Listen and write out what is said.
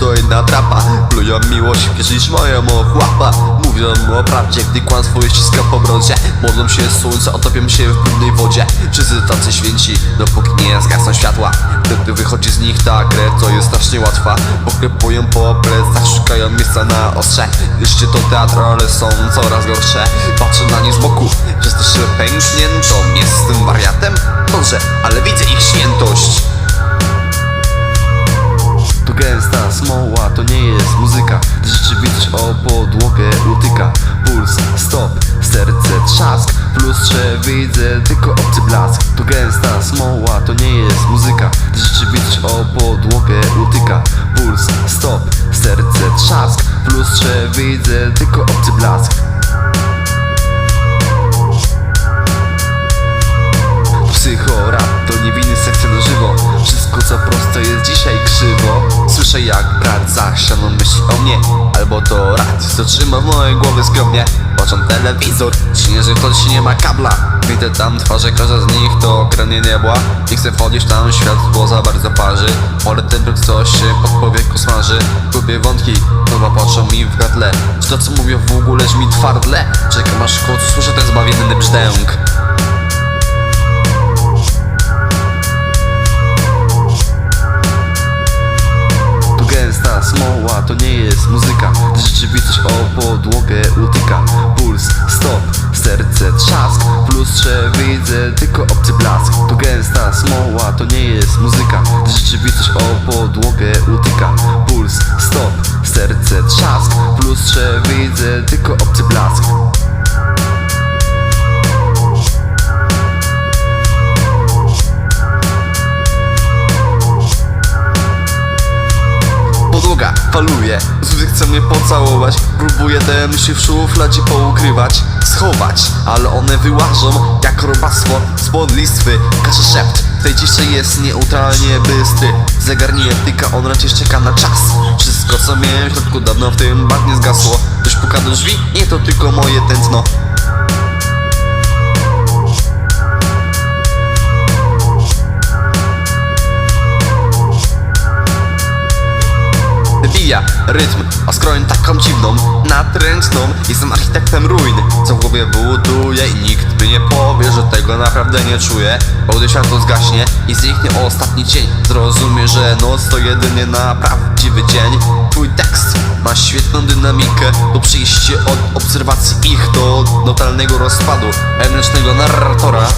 to jedna trapa. Plują miłość, kiedyś moją ochłapa Mówią o prawdzie, gdy kłamstwo je ściska po brodzie. Modlą się słońca, otopią się w brudnej wodzie. Wszyscy tacy święci, dopóki nie zgasną światła. Wtedy wychodzi z nich ta krew, co jest strasznie łatwa. Poklepują po plecach, szukają miejsca na ostrze. Jeszcze to teatr, ale są coraz gorsze. Patrzę na nich z boku, przez to szybę pękniętą Jestem wariatem? Dobrze, ale widzę ich świętość smoła, to nie jest muzyka Rzeczywistość o podłogę utyka. Puls, stop, serce, trzask W lustrze widzę tylko obcy blask. To gęsta smoła, to nie jest muzyka Rzeczywistość o podłogę utyka. Puls, stop, serce, trzask W lustrze widzę tylko obcy blask. Psychorap ścianą myśli o mnie Albo to rad, co trzyma w mojej głowie skromnie Patrzą telewizor, śnię, że ktoś nie ma kabla. Widzę tam twarze, każda z nich to kranie niebła. Nie chcę wchodzić tam, światło za bardzo parzy. Ale ten brud coś się pod powieku smaży Gubię wątki, nowa patrzą mi w gardle. Czy to co mówię w ogóle mi twardle? Czekam aż w końcu słyszę ten zbawienny brzdęk to nie jest muzyka. Rzeczywistość o podłogę utyka. Puls, stop, serce, trzask. W lustrze widzę tylko obcy blask. To gęsta smoła, to nie jest muzyka. Rzeczywistość o podłogę utyka. Puls, stop, serce, trzask. W lustrze widzę tylko Podłoga faluje, zły chce mnie pocałować. Próbuję te myśli w szufladzie poukrywać Schować, ale one wyłażą jak robactwo Spod listwy, każe szept W tej ciszy jest neutralnie bystry Zegar nie tyka, on raczej czeka na czas. Wszystko co miałem w środku dawno w tym bagnie zgasło. Ktoś puka do drzwi, nie to tylko moje tętno rytm, a skroję taką dziwną, natręczną Jestem architektem ruin, co w głowie buduje I nikt mi nie powie, że tego naprawdę nie czuję. Bo gdy światło zgaśnie i zniknie ostatni cień. Zrozumie, że noc to jedynie na prawdziwy dzień. Twój tekst ma świetną dynamikę To przyjście od obserwacji ich do totalnego rozpadu Wewnętrznego narratora